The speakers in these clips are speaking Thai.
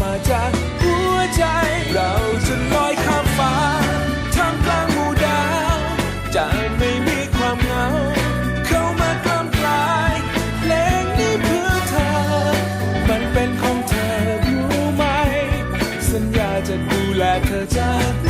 มาจากหัวใจ เราจะลอยข้ามฟ้าท่ามกลางหมู่ดาวจะไม่มีความเหงา เข้ามากล้ำกลายเพลงนี้เพื่อเธอ มันเป็นของเธอรู้ไหม สัญญาจะดูแลเธอจาก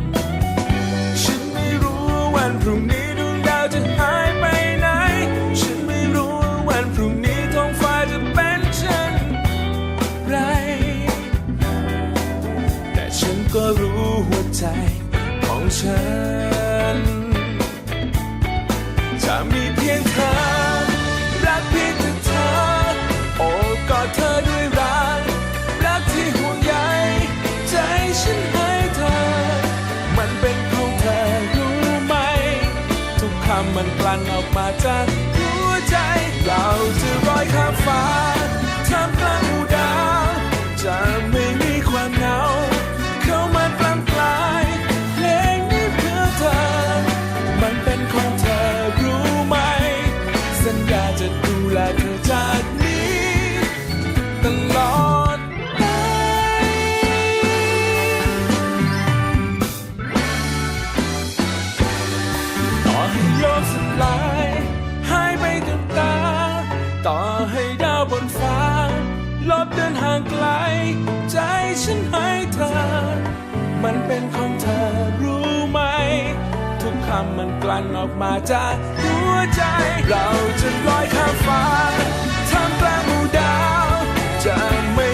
ฉัน จะมีเพียงเธอ รักเพียงแต่เธอ โอบกอดเธอด้วยรัก รักที่ห่วงใยใจฉันให้เธอ มันเป็นของเธอรู้ไหม ทุกคำมันกลั่นออกมาจากหัวใจ เราจะลอยข้ามฟ้า ให้โลกสลายหายไปกับตา ต่อให้ดาวบนฟ้า ลบเดินห่างไกล ใจฉันให้เธอ มันเป็นของเธอรู้ไหม ทุกคำมันกลั่นออกมาจากหัวใจ เราจะลอยข้ามฟ้าท่ามกลางหมู่ดาวจะไม่